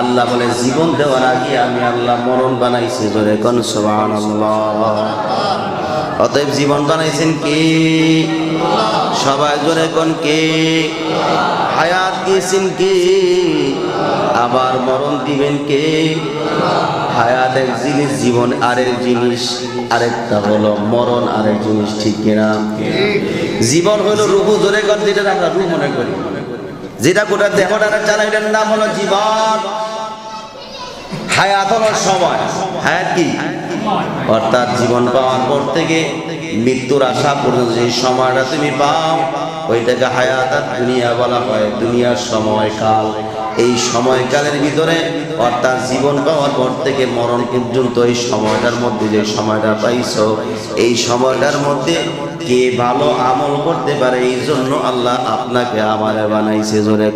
আল্লাহ বলে জীবন দেওয়ার আগে আমি আল্লাহ মরণ বানাইছি জোরে কোন সুবহানাল্লাহ। অতএব জীবন বানাইছেন কে? সবাই জোরে কোন কে? হায়াত দিয়েছেন কে? আবার মরণ দিবেন কে? হায়াত এক জিনিস জীবন আরেক জিনিস। আরেকটা হলো মরণ আরেক জিনিস ঠিক কিনা? জীবন হলো রুহু জোরে কর যেটা আমরা রুহ মনে করি। যেটা গোটা দেহটা চালা এটার নাম হলো জীবন। হায়াত হলো সময়। হায়াত কি? অর্থাৎ জীবন পাওয়ার পর থেকে মৃত্যুর আশা পর্যন্ত যে সময়টা তুমি পাও, ওইটাকে হায়াত দুনিয়া বলা হয়। দুনিয়ার সময়কাল। এই সময়কালের ভিতরে, অর্থাৎ জীবন পাওয়ার পর থেকে মরণ পর্যন্ত এই সময়টার মধ্যে যে সময়টা পাইছো, এই সময়টার মধ্যে কে ভালো আমল করতে পারে এই জন্য আল্লাহ আপনাকে আমারে বানাইছে জোরে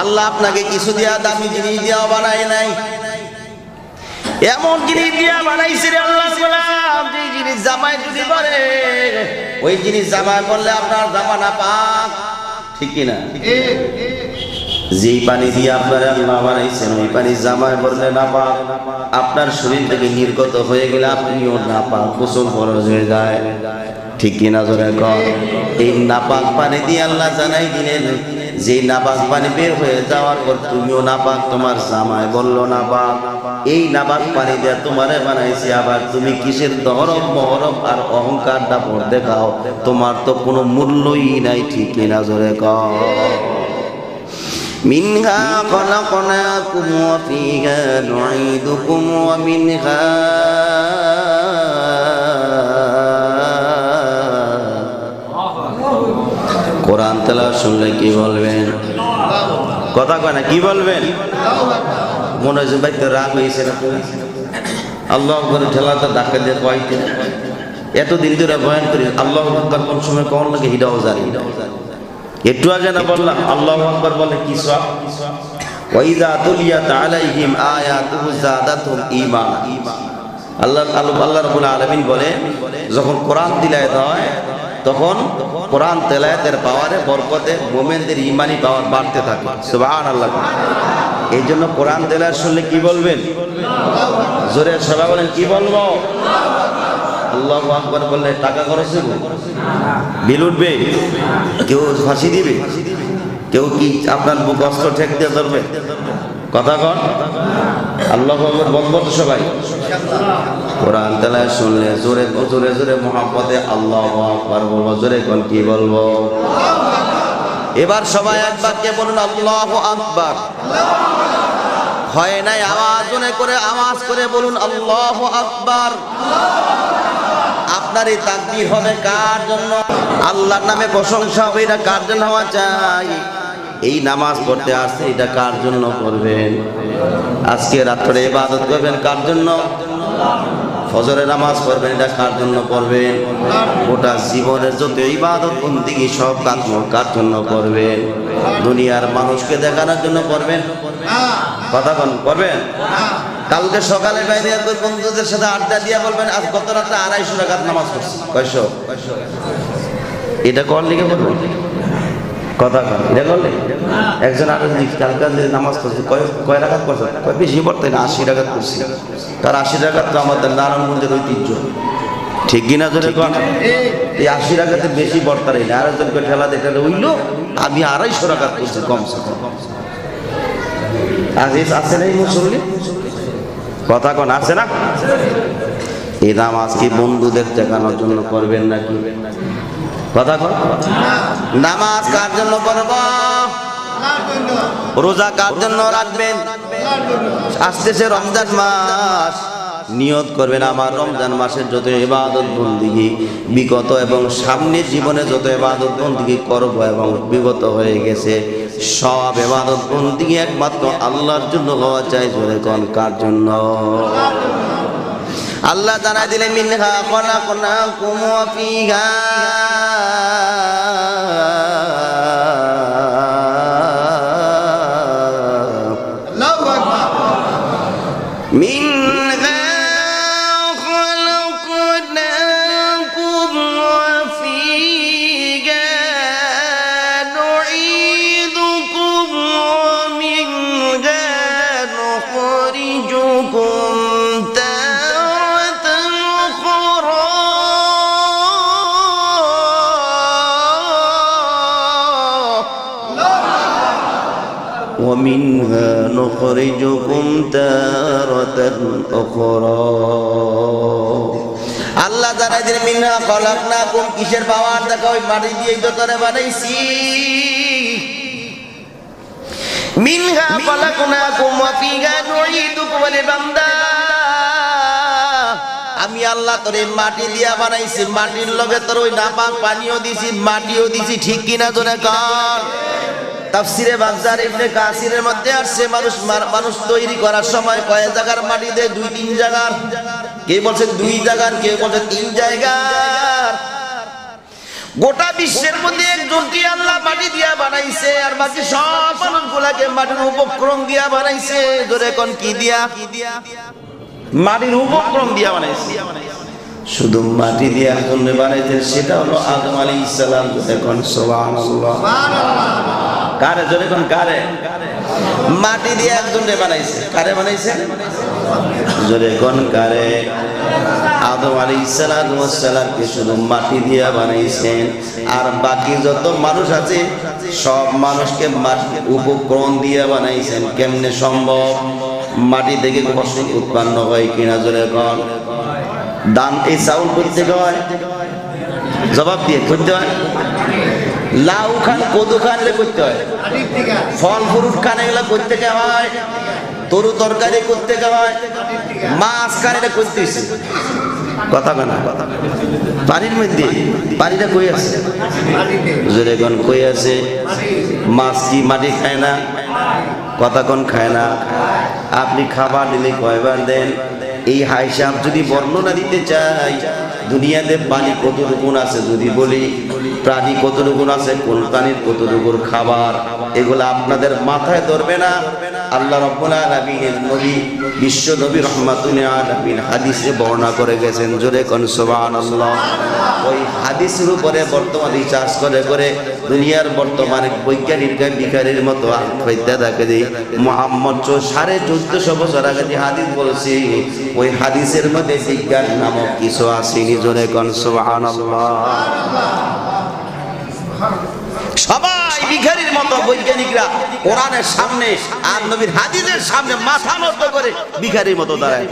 আল্লাহ আপনাকে কিছু দিয়া দামি জিনিস দিয়া বানায় নাই। এমন জিনিস দিয়া বানাইছে রে আল্লাহ জিনিস জামাই যদি করে, ওই জিনিস জামাই করলে আপনার জামা না পাক। ঠিক কি না? যেই পানি দিয়ে আপনারা আল্লাহ বানাইছেন ওই পানি জামায় পড়লে না পাক। আপনার শরীর থেকে নির্গত হয়ে গেলে আপনিও না পাক গোসল খরচ হয়ে যায়। ঠিক কিনা জোরে কর এই নাপাক পানি দিয়ে আল্লাহ জানাই দিলেন যে নাপাক পানি বের হয়ে যাওয়ার পর তুমিও নাপাক তোমার জামায় বললো নাপাক এই নাপাক পানি দিয়ে তোমারে বানাইছি আবার তুমি কিসের দহরম মহরম আর অহংকারটা পর দেখাও তোমার তো কোনো মূল্যই নাই ঠিক কিনা জোরে কর منها خلقناكم وفيها نعيدكم ومنها শুনলে কি বলবেন? কথা কয় না, কি বলবেন? মনে হচ্ছে ভাই তো রাগ হয়েছে না। আল্লাহ করে ঠেলাটা ধাক্কা দিয়ে কয়তে এতদিন ধরে বয়ান করি, আল্লাহ আকবর কোন সময় কখন লাগে হিটাও জানি। একটু আগে না বললাম, আল্লাহ আকবর বলে কি সব? ওয়াইদা তুলিয়াত আলাইহিম আল্লাহ আল্লাহ রাব্বুল আলামিন বলে, যখন কোরআন তিলায়াত হয় তখন কোরআন তেলায়াতের পাওয়ারে বরকতে মোমেনদের ইমানি পাওয়ার বাড়তে থাকে। সুবহানাল্লাহ। এই জন্য কোরআন তেলায়াত শুনলে কি বলবেন? জোরে সবাই বলেন, কি বলব? আল্লাহ আকবর বললে, টাকা খরচ বিল উঠবে। কেউ ফাঁসি দিবে। কেউ কি আপনার বুক অস্ত্র ঠেক দিয়ে ধরবে? কথা কন। আল্লাহ বলব তো সবাই। কোরআন তেলায় শুনলে জোরে জোরে জোরে মহাপদে আল্লাহ আকবর বলব, জোরে কোন কি বলব? এবার সবাই একবার কে বলুন, আল্লাহ আকবর। হয় নাই, আওয়াজ করে আওয়াজ করে বলুন, আল্লাহ আকবার। আপনার এই তাকবীর হবে কার জন্য? আল্লাহর নামে প্রশংসা হবে, এটা কার জন্য হওয়া চাই? এই নামাজ পড়তে আসছে, এটা কার জন্য করবেন আজকে রাত্রে ইবাদত করবেন কার জন্য? ফজরের নামাজ পড়বেন, এটা কার জন্য পড়বেন? গোটা জীবনের যত ইবাদত, বন্দিগি সব কাজ কার জন্য করবেন দুনিয়ার মানুষকে দেখানোর জন্য করবেন কথা করবেন কালকে সকালে বাইরে বন্ধুদের সাথে আড্ডা দিয়ে বলবেন, আজ গত রাতে আড়াইশো টাকার নামাজ পড়ছি। কয়শো? এটা কর লিখে বলবেন কথা করলে একজন আরও নামাজ পড়ছি, কয় রাখাত পড়ছে? কয়, বেশি পড়তে না, আশি টাকাত পড়ছি। তার আশি টাকাত তো আমাদের নারায়ণগঞ্জের ঐতিহ্য। ঠিক কিনা জোরে কন এই আশি টাকাতে বেশি পড়তার না। আর একজনকে ঠেলা দেখে হইল আমি আড়াইশো টাকাত করছি কমসে কম। আজিজ, আছে না এই মুসল্লি? কথা কোন, আছে না? এই নামাজ কি বন্ধুদের দেখানোর জন্য করবেন নাকি? কথা কন। নামাজ কার জন্য করব রোজা কার জন্য রাখবেন? আসতেছে রমজান মাস। নিয়ত করবেন আমার রমজান মাসের যত ইবাদত বন্দিগি বিগত এবং সামনের জীবনে যত ইবাদত বন্দিগি করব এবং বিগত হয়ে গেছে, সব ইবাদত বন্দিগি একমাত্র আল্লাহর জন্য হওয়া চাই জোরে কোন কার জন্য? আল্লাহ জানাই দিলেন, মিনহা খলাকনাকুম ওয়া ফিহা نخرجكم تارة أخرى আল্লাহ জানাই দিলেন মিনহা খলাকনাকুম কিসের পাওয়ার দেখো ওই মাটি দিয়েই তো তোরে বানাইছি মিনহা খলাকনাকুম ওয়া ফিহা নুঈদুকুম ওয়া বান্দা আমি আল্লাহ তোর এই মাটি দিয়া বানাইছি মাটির লগে তোর ওই নাপাক পানিও দিছি মাটিও দিছি ঠিক কিনা তোরে কর তাফসিরে বাজার ইবনে কাসিরের মধ্যে আসছে, মানুষ মানুষ তৈরি করার সময় কয় জায়গার মাটি দেয়, দুই তিন জায়গার। কে বলছে দুই জায়গার, কে বলছে তিন জায়গার? গোটা বিশ্বের মধ্যে একজনকে আল্লাহ মাটি দিয়া বানাইছে, আর বাকি সব মানুষগুলাকে মাটির উপক্রম দিয়া বানাইছে। জোরে কোন কি দিয়া? মাটির উপক্রম দিয়া বানাইছে। শুধু মাটি দিয়ে একজনে বানাইছে সেটা হলো আদম আলী ইসলাম এখন সোবান কারে জোরে কারে মাটি দিয়ে একজনে বানাইছে। কারে বানাইছে? জোরে কোন কারে আদম আলী ইসালামকে শুধু মাটি দিয়া বানাইছেন। আর বাকি যত মানুষ আছে, সব মানুষকে মাটি উপক্রম দিয়ে বানাইছেন। কেমনে সম্ভব? মাটি থেকে ফসল উৎপন্ন হয় কিনা জোরে কন। দান এই চাউল করতে হয়। জবাব দিয়ে করতে হয়। লাউ খান, কদু খান এগুলো করতে হয়। ফল, ফ্রুট খান এগুলো করতে হয়। তরু তরকারি করতে হয়। মাছ খান এটা করতে কথা কানা পানির মধ্যে? পানিটা কই আছে? জোরে কোন কই আছে? মাছ কি মাটি খায় না? কথা কোন খায় না? আপনি খাবার দিলে কয়বার দেন? এই হাইসাব যদি বর্ণনা দিতে চাই দুনিয়াতে পানি কতটুকু আছে যদি বলি, প্রাণী কতটুকু আছে কোন প্রাণীর কতটুকুর খাবার, এগুলো আপনাদের মাথায় ধরবে না? আল্লাহ রব্বুল আলামিনের নবী, বিশ্ব নবী রহমাতুল আলামিন হাদিসে বর্ণনা করে গেছেন, জোরে কোন সুবহানাল্লাহ। ওই হাদিসের উপরে বর্তমানে চাষ করে করে দুনিয়ার বর্তমানে বৈজ্ঞানিকরা বিকারের মতো হইতে থাকে যে মোহাম্মদ সাড়ে চোদ্দশো বছর আগে যে হাদিস বলছি, ওই হাদিসের মধ্যে বিজ্ঞান নামক কিছু আসেনি জোরে কোন সবাই ভিখারির মতো বৈজ্ঞানিকরা কোরআনের সামনে আর নবীর হাদিসের সামনে মাথা নত করে ভিখারির মতো দাঁড়ায়।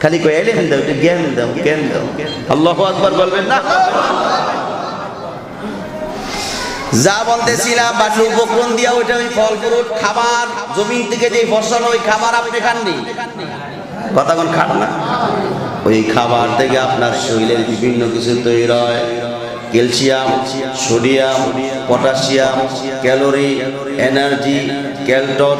খালি কই এলেন দাও, জ্ঞান দাও জ্ঞান দাও। আল্লাহু আকবার বলবেন না? যা বলতেছিলাম বাটু উপক্রম দিয়া ওইটা ওই ফল ফ্রুট খাবার, জমিন থেকে যে ফসল, ওই খাবার আপনি খাননি? কথা কোন খান না। ওই খাবার থেকে আপনার শরীরের বিভিন্ন কিছু তৈরি হয়। Calcium, sodium, potassium, calorie, energy, ক্যালটন,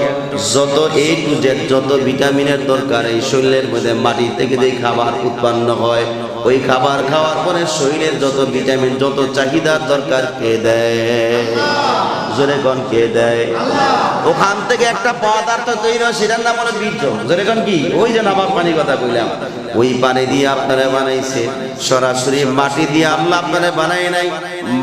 যত এই টু জেড, যত ভিটামিনের দরকার, এই শরীরের মধ্যে মাটি থেকে যে খাবার উৎপন্ন হয়, ওই খাবার খাওয়ার পরে শরীরের যত ভিটামিন, যত চাহিদার দরকার খেয়ে দেয়? জোরে কন কে দেয়? ওখান থেকে একটা পদার্থ তৈরি হয়, সেটার নাম হলো বীর্য। জোরে কন কি? ওই যে নামাক পানি কথা কইলাম। ওই পানি দিয়ে আপনারা বানাইছে। সরাসরি মাটি দিয়ে আল্লাহ আপনারা বানাই নাই।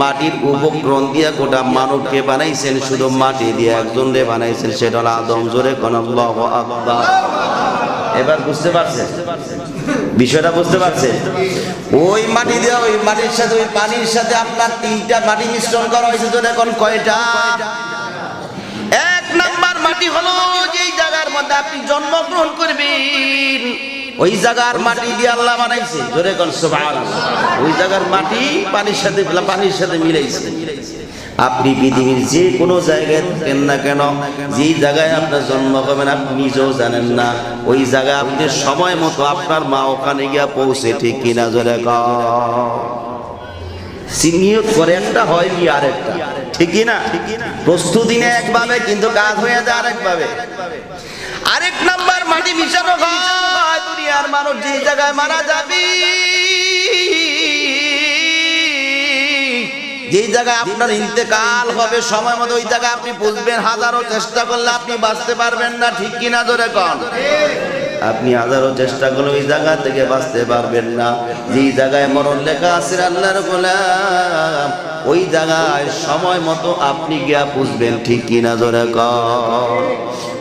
মাটির উপক্রম দিয়ে গোটা মানবকে বানাইছেন, শুধু মাটি দিয়ে একজন রে বানাইছেন, সেটা হলো আদম। জোরে কোন আল্লাহু আকবার। এবার বুঝতে পারছেন? বিষয়টা বুঝতে পারছেন? ওই মাটি দেওয়া, ওই মাটির সাথে, ওই পানির সাথে আপনার তিনটা মাটি মিশ্রণ করা হয়েছে তো এখন কয়টা? এক নাম্বার মাটি হলো যেই জায়গার মধ্যে আপনি জন্মগ্রহণ করবেন। ওই জায়গার মাটি দিয়ে আল্লাহ বানাইছে। জোরে কোন সুবহানাল্লাহ। ওই জায়গার মাটি পানির সাথে পানির সাথে মিলাইছে। আপনি পৃথিবীর যে কোনো জায়গায় থাকেন না কেন যেই জায়গায় আপনার জন্ম হবেন আপনি নিজেও জানেন না। ওই জায়গায় আপনি সময় মতো আপনার মা ওখানে গিয়া পৌঁছে ঠিক কিনা জোরে নিয়োগ করে একটা হয় কি আরেকটা। ঠিকই না প্রস্তুতি নেয় একভাবে, কিন্তু কাজ হয়ে যায় আরেকভাবে। আরেক নাম্বার মাটি মিশানো হয়, দুনিয়ার মানুষ যে জায়গায় মারা যাবে। যে জায়গায় আপনার ইন্তেকাল হবে, সময় মতো ওই জায়গায় আপনি বুঝবেন, হাজারো চেষ্টা করলে আপনি বাঁচতে পারবেন না, ঠিক কিনা ধরে কন? আপনি হাজারো চেষ্টা করলে ওই জায়গা থেকে বাঁচতে পারবেন না। যেই জায়গায় মরণ লেখা আছে আল্লাহর গোলাম, ওই জায়গায় সময় মতো আপনি গিয়া বুঝবেন, ঠিক কিনা ধরে কন?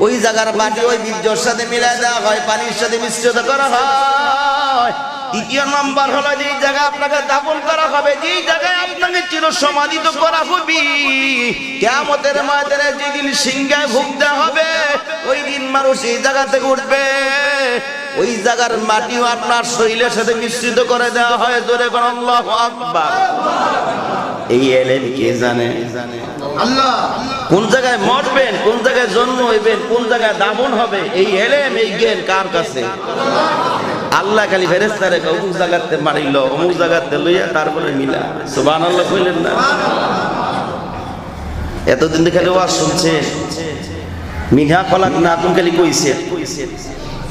ওই জায়গার মাটি ওই বীর্যর সাথে মিলাই দেওয়া হয়, পানির সাথে মিশ্রিত করা হয়। তৃতীয় নাম্বার হলো যে জায়গায় আপনাকে দাপন করা হবে যে জায়গায় আপনাকে চির সমাধিত করা হবে কেমতের ময়দানে যেদিন সিংহায় ভুগতে হবে ওই দিন মানুষ এই জায়গা থেকে উঠবে। ওই জায়গার মাটিও আপনার শরীরের সাথে মিশ্রিত করে দেওয়া হয় জোরে কোন আল্লাহ আকবার। এই এলেন কে জানে? আল্লাহ। কোন জায়গায় মরবেন কোন জায়গায় জন্ম হইবেন কোন জায়গায় দামন হবে এই এলেম এই জ্ঞান কার কাছে? আল্লাহ খালি ফেরেস্তারে অমুক জায়গাতে মারিল, অমুক জায়গাতে লইয়া তারপরে মিলা। সুবান আল্লাহ কইলেন না। এতদিন খালি ওয়াজ শুনছে। মিঘা ফলাক না তুমি খালি কইছে।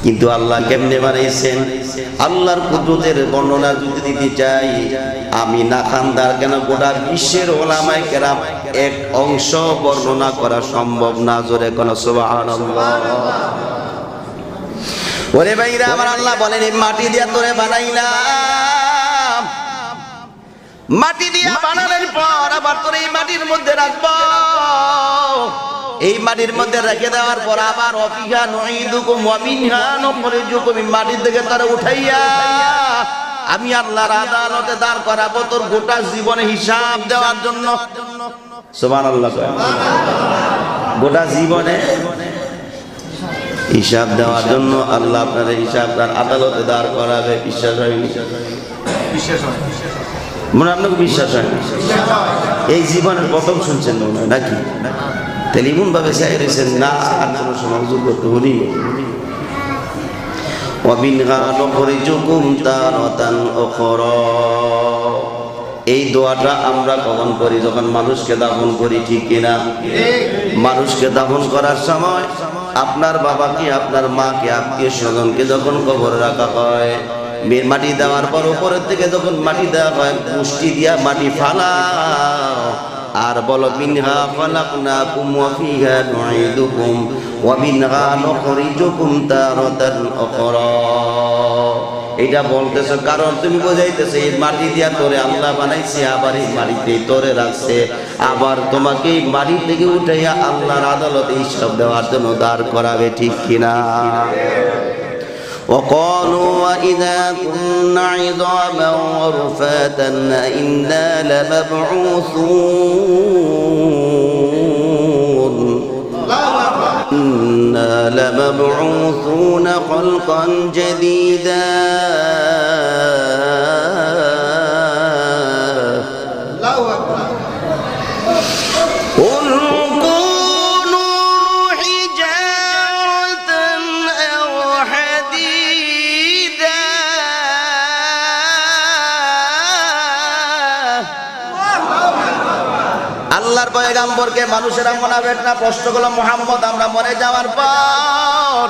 কিন্তু আল্লাহ কেমনে বানাইছেন আল্লাহর কুদরতের বর্ণনা যদি দিতে চাই, আমি না খানদার কেন গোটা বিশ্বের ওলামায় কেরাম এক অংশ বর্ণনা করা সম্ভব না, জোরে কোন সুবহানাল্লাহ। ওরে ভাইরা আমার আল্লাহ বলেন এই মাটি দিয়া তোরে বানাইলাম। মাটি দিয়া বানানোর পর আবার তোর এই মাটির মধ্যে রাখব। এই মাটির মধ্যে রেখে দেওয়ার পর আবার অফিহা নইদুকুম ওয়ামিনহা নখরিজুকুম এই মাটির থেকে তারা উঠাইয়া আমি আল্লাহর আদালতে দাঁড় করাবো তোর গোটা জীবনে হিসাব দেওয়ার জন্য। সুবহানাল্লাহ। গোটা জীবনে হিসাব দেওয়ার জন্য আল্লাহ আপনার হিসাব তার আদালতে দাঁড় করাবে। বিশ্বাস হয়নি? মনে আপনাকে বিশ্বাস হয় এই জীবনের প্রথম শুনছেন মনে নাকি? তাহলে এমন ভাবে চাই রয়েছেন না আর কোনো সময় করতে হলি এই দোয়াটা আমরা গ্রহণ করি যখন মানুষকে দাফন করি ঠিক কিনা? মানুষকে দাফন করার সময় আপনার বাবাকে, আপনার মাকে, আত্মীয় স্বজনকে যখন কবর রাখা হয় মাটি দেওয়ার পর উপরের থেকে যখন মাটি দেওয়া হয়, পুষ্টি দিয়া মাটি ফালা আর বলো, মিনহা ফালাকনাকুম ওয়া ফিহা নুঈদুকুম ওয়া মিনহা নুখরিজুকুম তারাতান উখরা। এটা বলতেছো কারণ তুমি বোঝাইতেছো এই মাটি দিয়া তোরে আল্লাহ বানাইছে আবার এই মাটিতে তোরে রাখছে আবার তোমাকে এই মাটি থেকে উঠাইয়া আল্লাহর আদালতে হিসাব দেওয়ার জন্য দাঁড় করাবে ঠিক কিনা وقالوا وإذا كنا عظاما ورفاتا إنا لمبعوثون إنا لمبعوثون خلقا جديدا পয়গাম্বরকে মানুষেরা মনাবেন না, প্রশ্ন করল, মোহাম্মদ, আমরা মরে যাওয়ার পর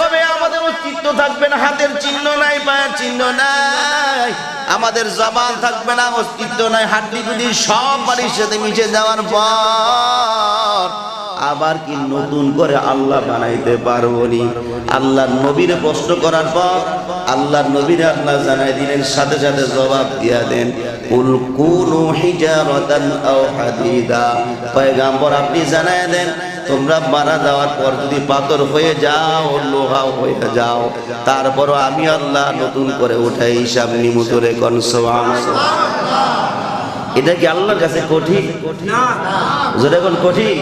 সাথে আমাদের অস্তিত্ব থাকবে না, হাতের চিহ্ন নাই চিহ্ন নাই, আমাদের জবান থাকবে না, অস্তিত্ব নাই হাড্ডি গুলি সব মানুষের সাথে মিশে যাওয়ার পর আবার কি নতুন করে আল্লাহ বানাইতে পারব নি? আল্লাহর নবীরে প্রশ্ন করার পর আল্লাহর নবীরে আল্লাহ জানাই দিলেন, সাথে সাথে জবাব দিয়া দেন, কুল কুনু হিজারাতান আও পয়গাম্বর আপনি জানাই দেন, তোমরা মারা যাওয়ার পর যদি পাথর হয়ে যাও, লোহা হয়ে যাও, তারপরও আমি আল্লাহ নতুন করে উঠাই হিসাব নিমুতরে কনসবাম এটা কি আল্লাহর কাছে কঠিন যেটা এখন কঠিন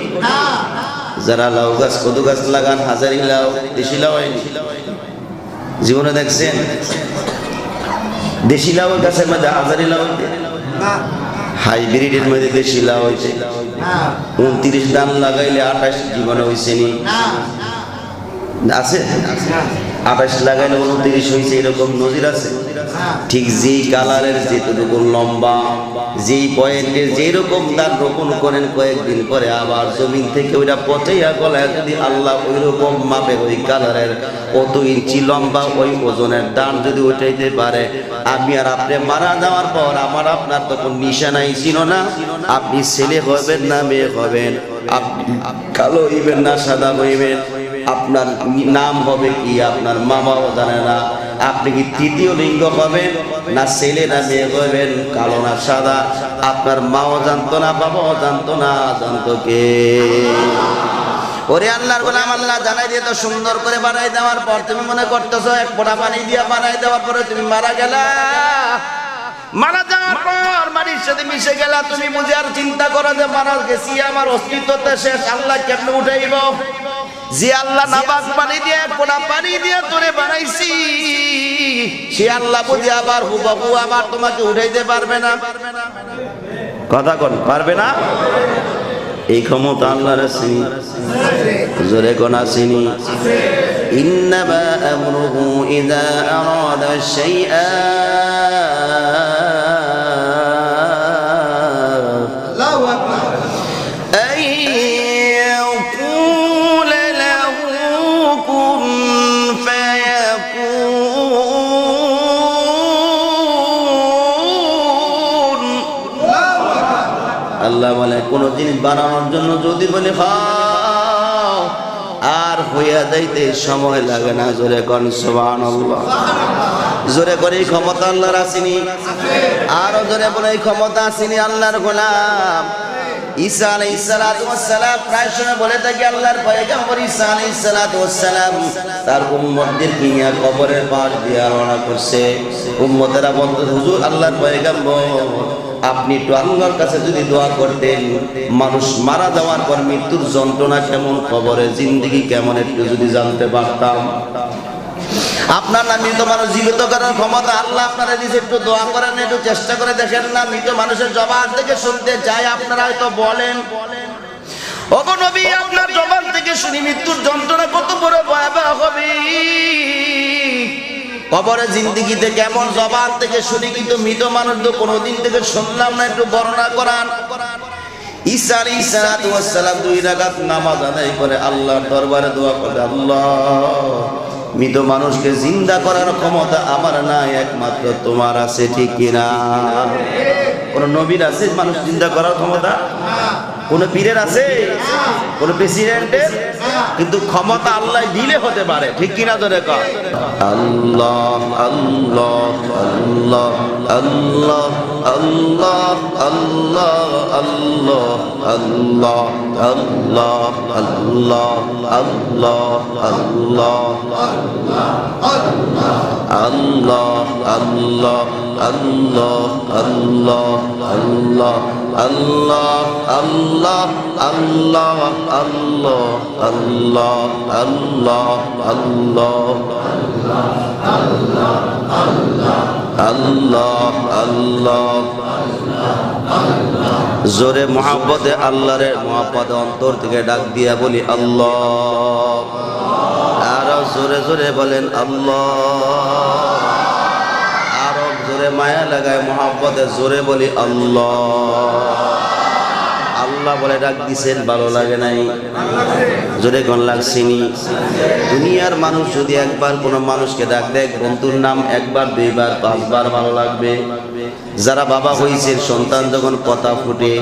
যারা লাউ গাছ, কদু গাছ লাগান, হাজারি লাউ, দেশি লাউ জীবনে দেখছেন? দেশি লাউ গাছের মধ্যে হাজারি লাউ হাইব্রিডের মধ্যে দেশি লাউ না উনত্রিশ দান লাগাইলে আঠাশ, জীবনে হয়েছে নি? আছে? আঠাশ লাগাইলে উনত্রিশ হয়েছে এরকম নজির আছে? ঠিক যেই কালারের যেটুকু লম্বা, যেই পয়েন্টে যেই রকম দান রোপণ করেন কয়েকদিন পরে আবার জমিন থেকে ওইটা পচাইয়া গলায় যদি আল্লাহ ওই রকম মাপের ওই কালারের কত ইঞ্চি লম্বা ওই ওজনের দান যদি উঠাইতে পারে, আমি আর আপনি মারা যাওয়ার পর আমার আপনার তখন নিশানাই ছিল না। আপনি ছেলে হবেন না মেয়ে হবেন আপনি কালো হইবেন না সাদা হইবেন? আপনার নাম হবে কি? আপনার মা বাবা জানে না। আপনি কি তৃতীয় লিঙ্গ হবেন না ছেলে না মেয়ে হবেন কালো না সাদা? আপনার মাও জানতো না, বাবাও জানতো না, জানতো কে? ওরে আল্লাহর গোলাম, আল্লাহ জানাই দিয়ে তো সুন্দর করে বানাই দেওয়ার পর তুমি মনে করতেছো, এক ফোঁটা পানি দিয়ে বানাই দেওয়ার পরে তুমি মারা গেলা। মারা যাওয়ার পর মাটির সাথে মিশে গেলা। তুমি বুঝে আর চিন্তা করো যে মারা গেছি, আমার অস্তিত্বতে শেষ। আল্লাহ কেমনে উঠাইব? যে আল্লাহ নাবাক পানি দিয়ে ফোঁটা পানি দিয়ে তোরে বানাইছি, সে আল্লাহ বুঝে আবার হুবাহু আবার তোমাকে উঠাইতে পারবে না। কথা কোন, পারবে না? এই ক্ষমতা আল্লাহর আসেনি জোরে কোন আসেনি ইন্নামা আমরুহু ইযা আরাদা শাইআ। আল্লাহ বলে, কোন জিনিস বানানোর জন্য যদি বলি আর হইয়া যাইতে সময় লাগে না, জোরে কন সোবান জোরে করে এই ক্ষমতা আল্লাহর আসিনি। আরও জোরে বলে, এই ক্ষমতা আসিনি আল্লাহর গোলাম। ঈসা আলাইহিস সালাতু ওয়াস সালাম প্রায় সময় বলে থাকি, আল্লাহর পয়গম্বর ঈসা আলাইহিস সালাতু ওয়াস সালাম তার উম্মতদের কবরের রওনা করছে। উম্মতেরা বলতে, হুজুর, আল্লাহর পয়গম্বর, আপনি একটু আল্লাহর কাছে যদি দোয়া করতেন, মানুষ মারা যাওয়ার পর মৃত্যুর যন্ত্রণা কেমন কবরে জিন্দগি কেমন, একটু যদি জানতে পারতাম। আপনার না মৃত মানুষ জীবিত করার ক্ষমতা, আল্লাহ আপনারা দিয়েছে, একটু দোয়া করেন, একটু চেষ্টা করে দেখেন না মৃত মানুষের জবান থেকে শুনতে চাই আপনারা হয়তো বলেন। ওগো নবী, আপনার জবান থেকে শুনি, মৃত্যুর যন্ত্রণা কত কেমন জবান থেকে শুনি, কিন্তু মৃত মানুষ তো কোনোদিন থেকে শুনলাম না, একটু বর্ণনা করান। সালাম দুই রাকাত নামাজ করে আল্লাহর দরবারে দোয়া করে আল্লাহ মৃত মানুষকে জিন্দা করার ক্ষমতা আমার নাই, একমাত্র তোমার আছে, ঠিক কিনা? কোন নবীর আছে মানুষ জিন্দা করার ক্ষমতা? কোন পীরের আছে? কোন প্রেসিডেন্টের কিন্তু ক্ষমতা আল্লাহ দিলে হতে পারে ঠিক কিনা ধরে কর আল্লাহ আল্লাহ আল্লাহ আল্লাহ আল্লাহ আল্লাহ আল্লাহ আল্লাহ আল্লাহ আল্লাহ আল্লাহ আল্লাহ আল্লাহ আল্লাহ আল্লাহ আল্লাহ আল্লাহ আল্লাহ আল্লাহ আল্লাহ আল্লাহ আল্লাহ জোরে মহাব্বতে মহাব্বতে অন্তর থেকে ডাক দিয়া বলি আল্লাহ। আরও জোরে জোরে বলেন আল্লাহ। জোরে মায়া লাগায় মহাব্বতে জোরে বলি আল্লাহ। আল্লাহ বলে ডাক দিছেন, ভালো লাগে নাই। জোরে কোন লাগছিনি দুনিয়ার মানুষ যদি একবার কোনো মানুষকে ডাক দেয়, বন্ধুর নাম একবার, দুইবার, পাঁচবার ভালো লাগবে। যারা বাবা হয়েছে সন্তান যখন কথা ফুটে,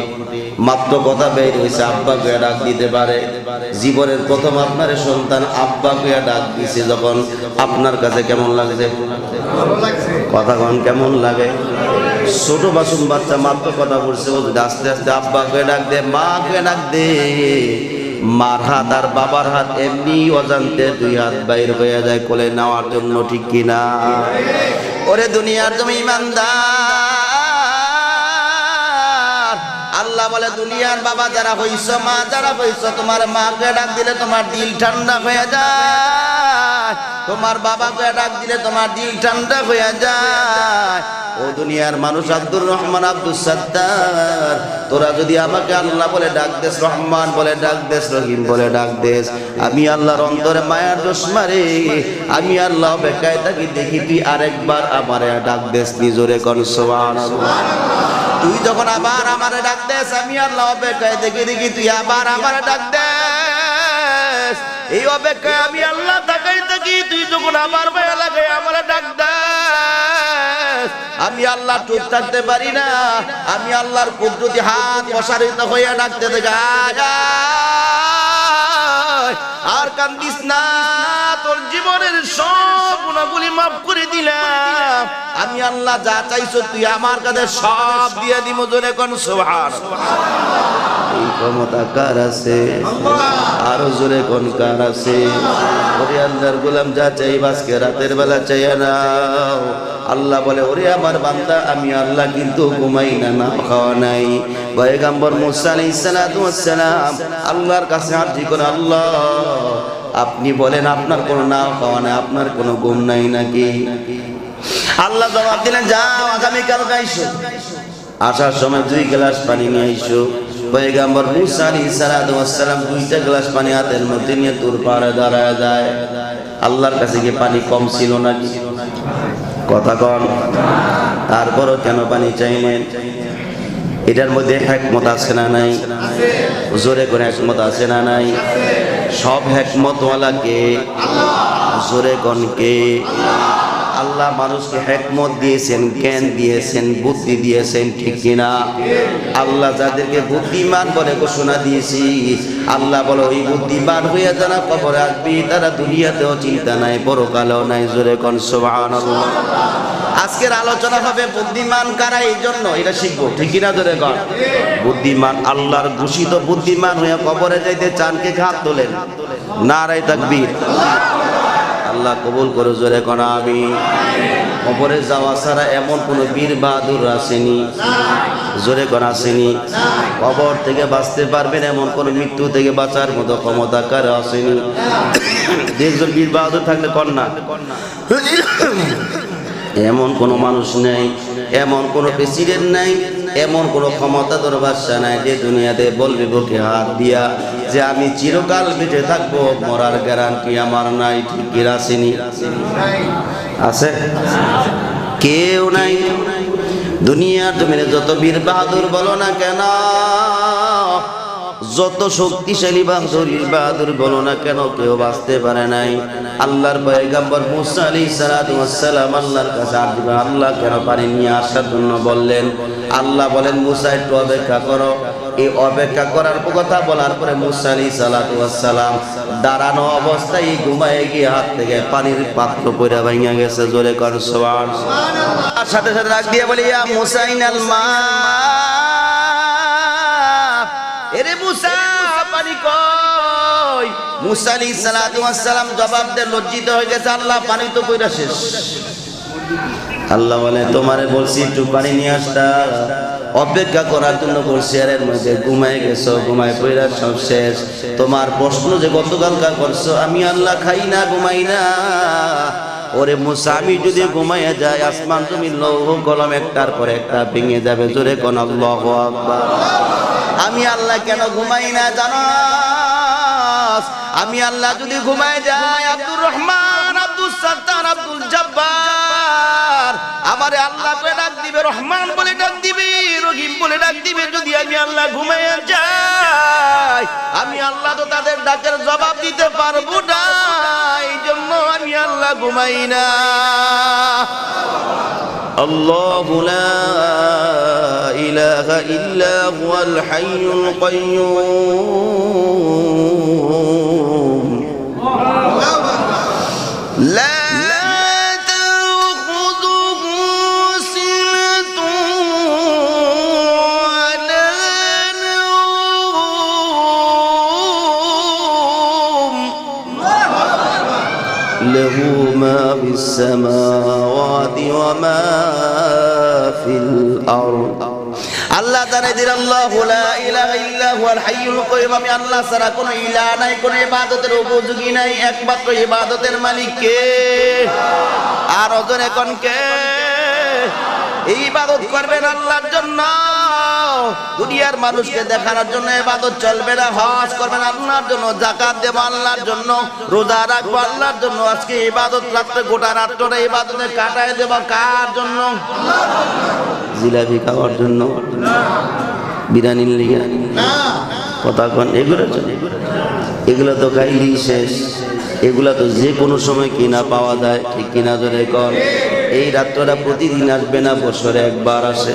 মাত্র কথা বের হয়েছে আব্বাকে ডাক দিতে পারে। জীবনের প্রথম আপনার সন্তান আব্বাকে ডাক দিছে যখন, আপনার কাছে কেমন লাগছে? ভালো লাগছে। কথা কন কেমন লাগে? ছোট বাসুম বাচ্চা মাত্র কথা বলছে, ও আস্তে আস্তে আব্বাকে ডাক দে, মাকে ডাক দে। মার হাত আর বাবার হাত এমনি অজান্তে দুই হাত বাইর হয়ে যায়, কোলে নেওয়ার জন্য ঠিক কিনা? ওরে দুনিয়ার তুমি ইমানদার। আল্লাহ বলে, দুনিয়ার বাবা যারা হইছ, মা যারা হইছ, তোমার মাকে ডাক দিলে তোমার দিল ঠান্ডা হয়ে যায়। তোমার বাবাকে ডাক দিলে তোমার দিল ঠান্ডা হয়ে যায়। ও দুনিয়ার মানুষ আব্দুর রহমান আব্দুল সত্তার। তোরা যদি আমাকে আল্লাহ বলে ডাক দেস, রহমান বলে ডাক দেস, রহিম বলে ডাক দেস, আমি আল্লাহর অন্তরে মায়ার দোষ মারে। আমি আল্লাহ বেকায় থাকি, দেখি তুই আরেকবার আমারে ডাক দেস, নিজরে কন সুবহানাল্লাহ। তুই যখন আবার আমারে ডাক দেস, আমি আল্লাহ অপেক্ষায় দেখি দেখি তুই আবার আমারে ডাক দেস। এই অপেক্ষায় আমি আল্লাহ তাকাই থাকি তুই যখন আমার মায়া লাগে আমারে ডাক দেস, আমি আল্লাহ চুপ থাকতে পারি না, আমি আল্লাহর কুদরতি হাত প্রসারিত হইয়া ডাকতে আয়। আর কান্দিস না, তোর জীবনের সব গুণাগুলি মাফ করে দিলাম, আমি আল্লাহ যা চাইছো তুই আমার কাছে সব দিয়ে দিব জোরে কোন সোহার ক্ষমতা কার আছে? আরও জোরে কোন কার আছে? ওরে গোলাম, যা চাই আজকে রাতের বেলা চাইয়া নাও। আল্লাহ বলে, ওরে আমার বান্দা, আমি আল্লাহ কিন্তু ঘুমাই না না খাওয়া নাই। পয়গাম্বর মুসা আল্লাহর কাছে আরজি করে, আল্লাহ, আপনি বলেন আপনার কোনো নাও খাওয়া নাই, আপনার কোনো ঘুম নাই নাকি? আল্লাহ জবাব দিলেন, যাও, আগামীকাল আসার সময় দুই গ্লাস পানি নিয়ে আইসো। পয়গাম্বর মুসা আলাইহিস সালাতু ওয়াস সালাম দুইটা গ্লাস পানি হাতের মধ্যে নিয়ে তোর পাড়ে দাঁড়ায় যায়। আল্লাহর কাছে কি পানি কম ছিল নাকি? কথা কন। তারপরও কেন পানি চাইলেন? এটার মধ্যে একমত আছে না নাই? জোরে করে একমত আছে না নাই? সব হেকমতওয়ালাকে জোরে কনকে আল্লাহ মানুষকে হেকমত দিয়েছেন, জ্ঞান দিয়েছেন, বুদ্ধি দিয়েছেন, ঠিক কিনা? আল্লাহ যাদেরকে বুদ্ধিমান বলে ঘোষণা দিয়েছি, আল্লাহ বলো ওই বুদ্ধিমান হইয়া যারা কবরে আসবি, তারা দুনিয়াতেও চিন্তা নাই, পরকালেও নাই, জোরে কন সুবহানাল্লাহ। আজকের আলোচনা হবে বুদ্ধিমান কারা, এই জন্য এটা শিখব, ঠিক কিনা ধরে কর বুদ্ধিমান, আল্লাহর ঘোষিত বুদ্ধিমান হয়ে কবরে যাইতে চান কে হাত তোলেন। নারাই তাকবীর। আল্লাহ কবুল করে, জোরে কোন আমি কবরে যাওয়া ছাড়া এমন কোন বীর বাহাদুর আসেনি। জোরে কোন, আসেনি। কবর থেকে বাঁচতে পারবেন এমন কোন মৃত্যু থেকে বাঁচার মতো ক্ষমতা কার আসেনি। দেখবেন বীর বাহাদুর থাকলে কন্যা। এমন কোনো মানুষ নেই, এমন কোনো প্রেসিডেন্ট নাই এমন কোনো ক্ষমতা তোর বাদশা নাই যে দুনিয়াতে বলবি বুকে হাত দিয়া যে আমি চিরকাল বেঁচে থাকব, মরার গ্যারান্টি আমার নাই ঠিক আসেনি আছে? কেউ নাই। দুনিয়ার জমিনে যত বীর বাহাদুর বলো না কেন যত শক্তিশালী বাহাদুর বাহাদুর বলো না কেন কেউ বাঁচতে পারে নাই। আল্লাহর পয়গাম্বর মুসা আলী সালাম আল্লাহর কাছে আসবে আল্লাহ কেন পানি নিয়ে আসার জন্য বললেন? আল্লাহ বলেন, মুসা, একটু অপেক্ষা করো। এই অপেক্ষা করার কথা বলার পরে মুসা আলী সালাম দাঁড়ানো অবস্থায় ঘুমায় গিয়ে হাত থেকে পানির পাত্র পইরা ভাঙা গেছে। জোরে কর সাথে সাথে রাখ দিয়ে বলি মুসাইন আল মা সালাম জবাব দিয়ে, লজ্জিত হয়ে গেছে পানি তো কইরা আল্লাহ বলে, তোমারে বলছি, একটু পানি নিয়ে অপেক্ষা করার জন্য মধ্যে ঘুমায় গেছো, ঘুমায় পইরা সব শেষ। তোমার প্রশ্ন যে গতকালকার করছ, আমি আল্লাহ খাই না, ঘুমাই না। ওরে মুসা, আমি যদি ঘুমাইয়া যায় আসমান তুমি লৌহ কলম একটার পর একটা ভেঙে যাবে। জোরে কোন আমি আল্লাহ কেন ঘুমাই না, জানো? আমি আল্লাহ যদি ঘুমাই যায় আব্দুর রহমান আব্দুল সত্তার, আব্দুল জব্বার। আমারে আল্লাহ বলে ডাক দিবে রহমান বলে ডাক দিবে রহিম বলে ডাক দিবে যদি আমি আল্লাহ ঘুমাইয়া যাই আমি আল্লাহ তো তাদের ডাকের জবাব দিতে পারবো না এই জন্য আমি আল্লাহ ঘুমাই না الله لا إله إلا هو الحي القيوم لا ما في السماوات وما في الأرض আল্লাহ জানে দিন আল্লাহ লা ইলাহা ইল্লা হুয়াল হাইয়ুল কাইয়ুম আমি আল্লাহ ছাড়া কোনো ইলাহ নাই কোনো ইবাদতের উপযোগী নাই একমাত্র ইবাদতের মালিক কে আর ওজন এখন কে এই ইবাদত করবেন আল্লাহর জন্য দুনিয়ার মানুষকে দেখানোর জন্য ইবাদত চলবে না হজ করবেন আল্লাহর জন্য জাকাত দেব আল্লাহর জন্য রোজা রাখব আল্লাহর জন্য আজকে ইবাদত রাত্রে গোটা রাত্রটা ইবাদতে কাটায় দেব কার জন্য? জিলাপি খাওয়ার জন্য। বিরিয়ানির লিগে। কথা কন এগুলোর এগুলো তো খাইলি শেষ। এগুলা তো যে কোনো সময় কিনা পাওয়া যায়, ঠিক কিনা জোরে কর এই রাত্রটা প্রতিদিন আসবে না, বছরে একবার আসে।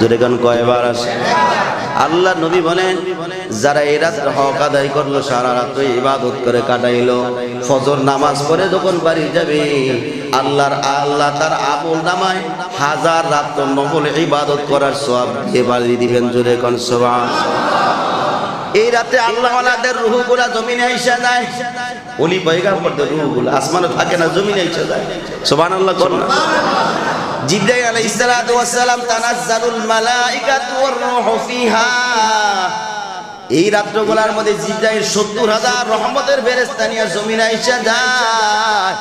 যদি গান কয়বার আসে? আল্লাহ নবী বলেন, যারা এই রাত্রে হক আদায় করল, সারা রাত্র ইবাদত করে কাটাইলো, ফজর নামাজ পড়ে যখন বাড়ি যাবে, আল্লাহর আল্লাহ তার আমল নামায় হাজার রাত্র নকল ইবাদত করার সব এবার দিবেন, জোরে কোন সবা এই রাতে আল্লাহ আলাদের রুহগুলা জমিনে আইসা যায়। ওলি পয়গাম্বরদের রুহগুলা আসমানে থাকে না, জমিনে আইসা যায়। সুবহানাল্লাহ করুন না। জিব্রাইল আলাইহিস সালাতু ওয়াস সালাম, তানাজ্জালুল মালাইকাতু ওয়ার রূহু ফিহা। এই রাত্রগুলার মধ্যে জিব্রাইল সত্তর হাজার রহমতের ফেরেশতা নিয়ে জমিনে আইসা যায়।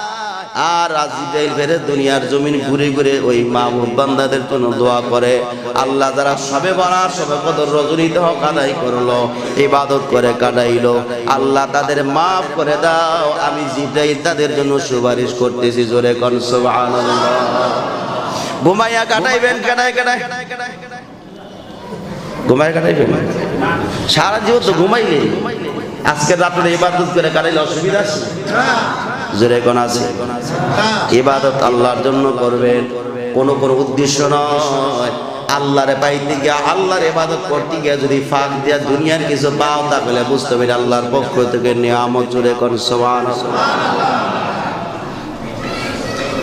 আর আজিজাইল ফেরে দুনিয়ার জমিন ঘুরে ঘুরে ওই মাহবুব বান্দাদের জন্য দোয়া করে। আল্লাহ যারা সবে বাড়ার সবে কদর রজনীতে হক আদায় করল, ইবাদত করে কাটাইলো। আল্লাহ তাদের মাফ করে দাও। আমি জিব্রাইল তাদের জন্য সুপারিশ করতেছি। জোরে কন, সুবহানাল্লাহ। ঘুমাইয়া কাটাইবেন, কাটায় কাটায়। ঘুমাই কাটাইবেন সারা জীবন তো ঘুমাইলে আজকে রাত্রে ইবাদত করে কাটাইলে অসুবিধা আছে? জোরে কোন আছে? ইবাদত আল্লাহর জন্য করবেন। কোন কোন উদ্দেশ্য নয়। আল্লাহরে পাইতে গিয়ে আল্লাহর ইবাদত করতে গিয়ে যদি ফাঁক দিয়া দুনিয়ার কিছু পাও, তাহলে বুঝতে পারি আল্লাহর পক্ষ থেকে নিয়ামত জোরে কোন সমান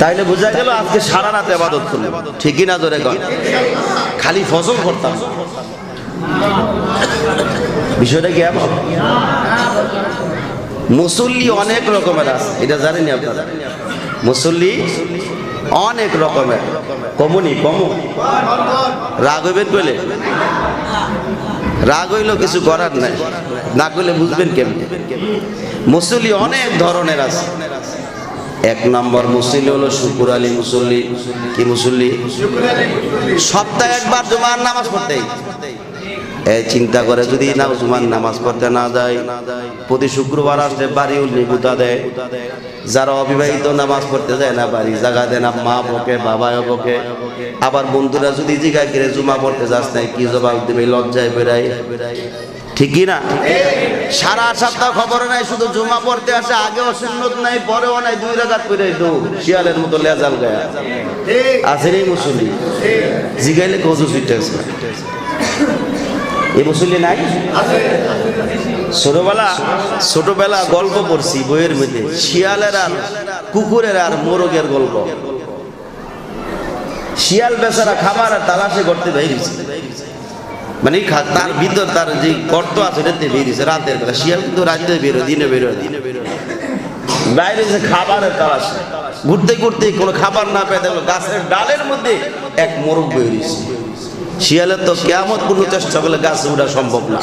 তাইলে বোঝা গেল আজকে সারা রাত ইবাদত করল ঠিকই না জোরে খালি ফসল করতাম। বিষয়টা কি এমন মুসল্লি অনেক রকমের আছে। এটা জানেন আপনারা? মুসল্লি অনেক রকমের। কমুনি, কমু। রাগ হইবেন বলে রাগ হইলেও কিছু করার নাই। না করলে বুঝবেন কেমনি? মুসল্লি অনেক ধরনের আছে। এক নম্বর মুসল্লি হলো শুকুর আলী মুসল্লি। কি মুসল্লি? সপ্তাহে একবার জুমার নামাজ পড়তেই এই চিন্তা করে যদি না জুমার নামাজ পড়তে না যায় প্রতি শুক্রবার আসলে বাড়ি উল্লি গুতা দেয়। যারা অবিবাহিত নামাজ পড়তে যায় না বাড়ি জায়গা দেয় না মা বকে বাবাও বকে। আবার বন্ধুরা যদি জিগা কিরে জুমা পড়তে যাস নাই কি জবাব দেবে? লজ্জায় বেড়াই ঠিকই না? সারা সপ্তাহ খবর নাই শুধু জুমা পড়তে আসে আগেও সুন্নত নাই পরেও নাই দুই রাগাত করে দৌ শিয়ালের মতো লেজাল গায়া। আছে রে মুসলি জিগাইলে কজু সুইটে আছে মুসলি নাই? ছোটবেলা ছোটবেলা গল্প বইয়ের মধ্যে। শিয়ালের আর কুকুরের আর মোরগের গল্প। শিয়াল বেচারা খাবার আর তালাশে করতে বেরিয়েছে মানে তার ভিতর তার যে গর্ত আছে ওটাতে বেরিয়েছে রাতের বেলা। শিয়াল কিন্তু রাতে বেরোয় দিনে বেরোয় দিনে বেরোয় বাইরে যে খাবারের তালাশ। ঘুরতে ঘুরতে কোনো খাবার না পেয়ে দেখল গাছের ডালের মধ্যে এক মোরগ বেরিয়েছে শিয়ালের তো কেমন কোনো চেষ্টা করলে গাছে ওঠা সম্ভব না।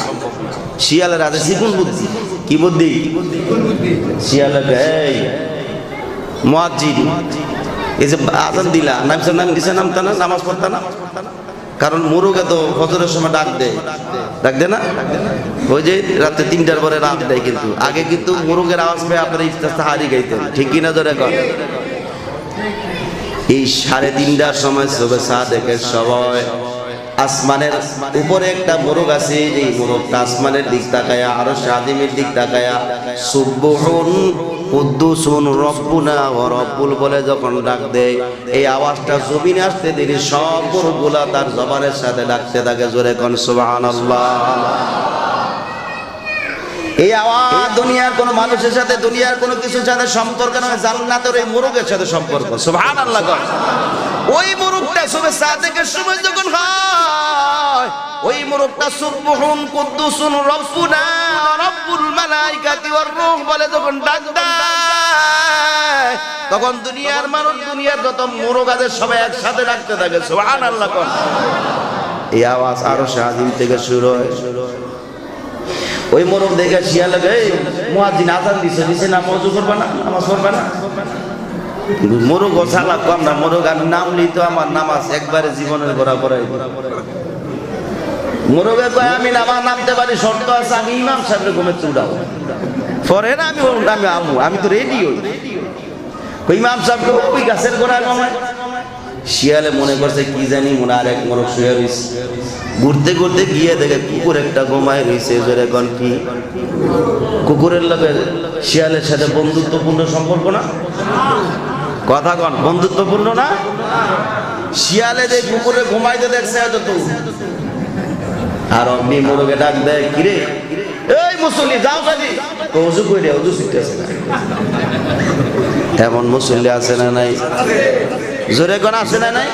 শিয়ালের আছে শিকুন বুদ্ধি? কি বুদ্ধি? শিয়ালের মুয়াজ্জিন, এই যে আজান দিলা, নাম নাম দিছে নাম তা না, নামাজ পড়তা না? কারণ মুরুগে তো ফজরের সময় ডাক দেয়। ডাক দেয় না? ওই যে রাতে তিনটার পরে রাত দেয় কিন্তু। আগে কিন্তু মুরুগের আওয়াজ পেয়ে আপনারা ইফতার হারি গাইতেন। ঠিক কিনা ধরে কর এই সাড়ে তিনটার সময় চা দেখে সবাই আসমানের উপরে একটা মোরগ আছে যে মোরগটা আসমানের দিক তাকায়া আরও সাদিমের দিক তাকায়া সুব্বহুন কুদ্দুসুন রব্বুনা ও রব্বুল বলে যখন ডাক দেয়, এই আওয়াজটা জমিনে আসতে দিলি সব মোরগগুলা তার জবানের সাথে ডাকতে থাকে জোরে কোন, সুবহানাল্লাহ এই আওয়াজ দুনিয়ার কোন মানুষের সাথে, দুনিয়ার কোনো কিছুর সাথে সম্পর্ক নয়, জান্নাতের এই মোরগের সাথে সম্পর্ক। সুবহানাল্লাহ ওই মোরগটা সবে সাদেকের সময় যখন হয়, ওই মোরগটা সুবহুন কুদ্দুসুন রব্বুনা, রব্বুল মালাইকাতি ওয়ার রূহ বলে যখন ডাক দেয়, তখন দুনিয়ার মানুষ, দুনিয়ার যত মোরগ আছে সবাই একসাথে ডাকতে থাকে। সুবহানাল্লাহ এই আওয়াজ আরও শাহিন থেকে শুরু হয়। ওই মোরগ দেখে শিয়া লাগে মুয়াজ্জিন আজান দিছে দিছে না মজু করবে না, নামাজ পড়বে না। মোরগ সালা কম না মোরগ আমি নাম তো আমার নামাজ, একবারে জীবনের করা করাই মোরগে কয়, আমি নামাজ নামতে পারি, শর্ত আছে, আমি ইমাম সাহেবের ঘুমে চুড়াও। পরে না, আমি আমি আমু, আমি তো রেডি হই। ইমাম সাহেবকে ওই গাছের গোড়ায় কমায় শিয়ালে মনে করছে কি জানি, মনে আর এক মোরগ শুয়ে রয়েছে ঘুরতে ঘুরতে গিয়ে দেখে কুকুর একটা গোমায় রয়েছে জোরে কন কি? কুকুরের লোকের শিয়ালের সাথে বন্ধুত্বপূর্ণ সম্পর্ক না? কথা কন, বন্ধুত্বপূর্ণ না? শিয়ালে যে কুকুরে ঘুমাইতে দেখছে হয়তো তুই আর অমনি মোরগে ডাক দেয় কিরে এই মুসল্লি, যাও সাজি অজু করে অজু শিখতেছে এমন মুসল্লি আছে না নাই? জোরে কোন আছে না নাই?